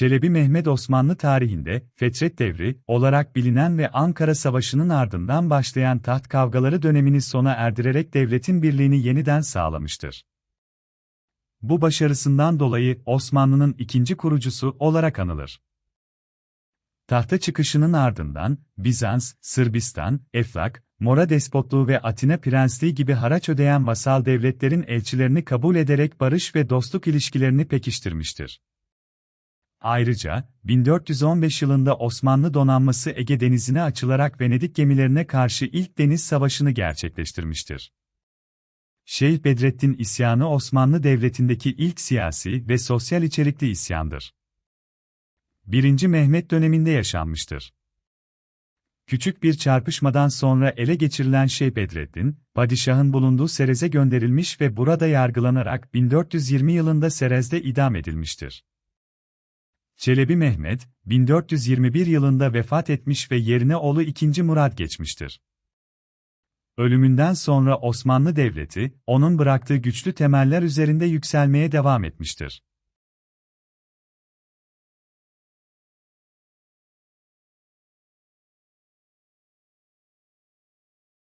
Çelebi Mehmet Osmanlı tarihinde, Fetret Devri olarak bilinen ve Ankara Savaşı'nın ardından başlayan taht kavgaları dönemini sona erdirerek devletin birliğini yeniden sağlamıştır. Bu başarısından dolayı Osmanlı'nın ikinci kurucusu olarak anılır. Tahta çıkışının ardından, Bizans, Sırbistan, Eflak, Mora despotluğu ve Atina prensliği gibi haraç ödeyen vasal devletlerin elçilerini kabul ederek barış ve dostluk ilişkilerini pekiştirmiştir. Ayrıca, 1415 yılında Osmanlı donanması Ege Denizi'ne açılarak Venedik gemilerine karşı ilk deniz savaşını gerçekleştirmiştir. Şeyh Bedrettin isyanı Osmanlı Devleti'ndeki ilk siyasi ve sosyal içerikli isyandır. 1. Mehmet döneminde yaşanmıştır. Küçük bir çarpışmadan sonra ele geçirilen Şeyh Bedrettin, padişahın bulunduğu Serez'e gönderilmiş ve burada yargılanarak 1420 yılında Serez'de idam edilmiştir. Çelebi Mehmet, 1421 yılında vefat etmiş ve yerine oğlu 2. Murat geçmiştir. Ölümünden sonra Osmanlı Devleti, onun bıraktığı güçlü temeller üzerinde yükselmeye devam etmiştir.